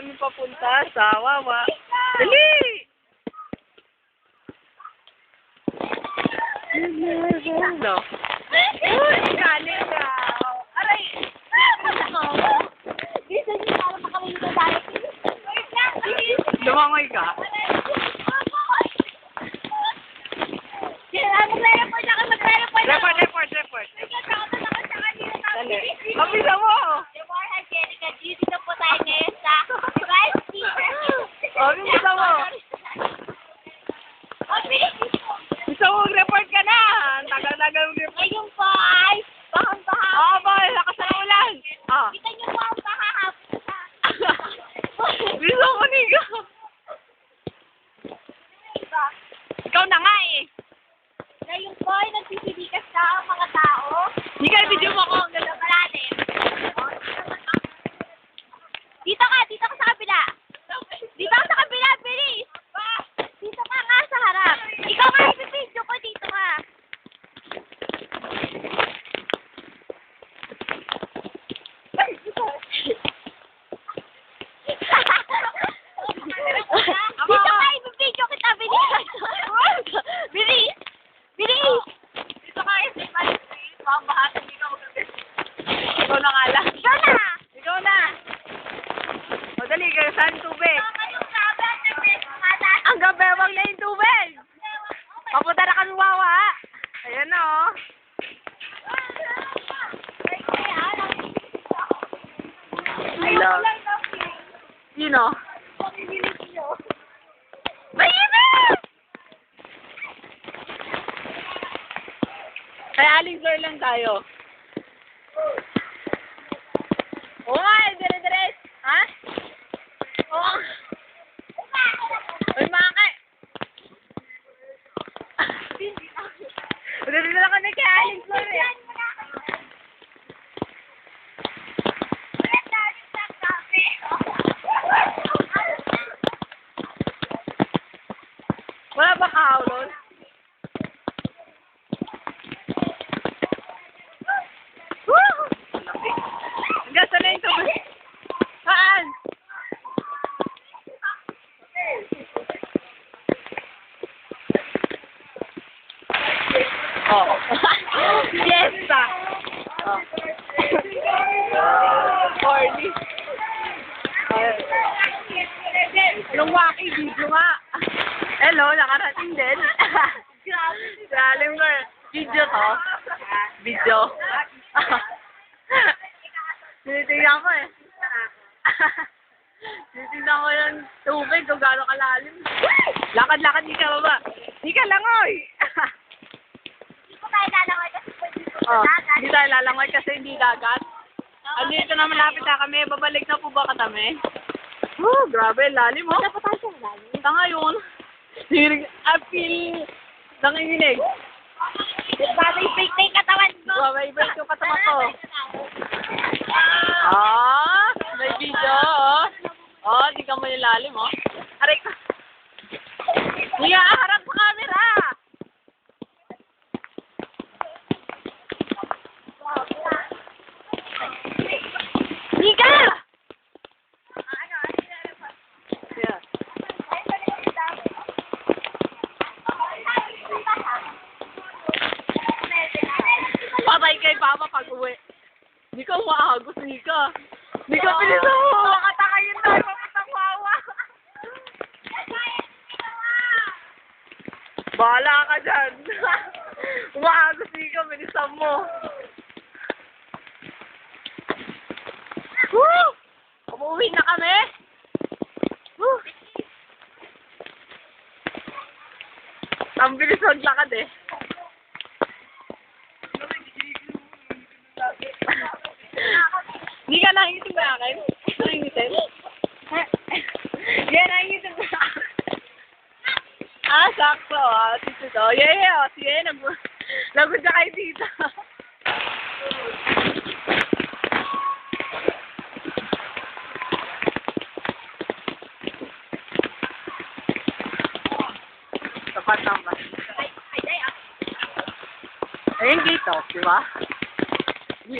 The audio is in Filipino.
kami papunta sa Wawa. Dali! No. Uy, galing ka. Aray! Dito niyo para makamuli na tayo. Lumangoy ka. Report, report, report. Kapisa mo! Good morning, Angelica. Dito na po tayo ngayon sa Vice Teacher. Oh, bisa mo. Oh, bilis. Mo mag-report ka na. Ang tagal-tagal mag-report. Ngayon po ay bahang-baha. Oo, oh, boy. Lakas ng ulan. Ah. Kita niyo po ang sa... Bisa mo, Niga. Ikaw na nga eh. Ngayon po ay nagsisilikas na ang mga tao. Niga, video mo ako. Ang ganda malalim. Dito ka, dito ka sa kabila. Dito ka sa kabila, bilis. Dito ka nga sa harap. Ikaw nga, ipipidyo ko dito ka. dito ka, ipipidyo kita, bilis. bilis. Bilis. Dito ka eh. Baka bahasa, hindi ka mag Ikaw na nga lang. Ikaw na. Ikaw na. O, dali. Kayo saan tubig? Tama yung sabi ng Christmas. Ang gabewang na yung tubig. Papunta na kami wawa. Ayan na oh. Hello. Sino? Mainit! Kaya aling lang tayo. Oo nga, eh, dire-dire. Ha? Oo. Uy, mga kay... Dito na kami kay aling floor eh. Wala ba? Woo! Hanggang saan na yung tubig? Saan? Oh. Fiesta. Oh. Corny. Nung waki, video nga. Hello, nakarating din. Galing mo. Video to. Video. Tinitingnan ko eh. Tinitingnan ko yung tubig kung gaano kalalim. Lakad-lakad, di ka baba. Di ka langoy. oh, hindi tayo lalangoy kasi hindi dagat. Andito na malapit na kami. Babalik na po ba kami? Oh, grabe, lalim oh. Tanga yun. Hirig, I feel nanginginig. Babay-bake na yung katawan mo. Babay-bay ko katama ko. Ah, may video oh. Oh, di ka mo yung lalim oh. Aray ko. Hiya, harap sa camera. Higa! Hindi ka umaagos, hindi ka. Hindi ka piniso mo. Makatakayin tayo papuntang wawa. Bahala ka dyan. umaagos, hindi ka. Pinisan mo. Woo! Umuwi na kami. Woo! Ang bilis maglakad eh. Hindi ka akin? Nangingitin? Yeah, nangingitin ba akin? Ah, sakto. Ah, tito to. Yeah, yeah. Oh, sige, nag lagod na kayo dito. Tapat lang ba? Ayun dito, di ba?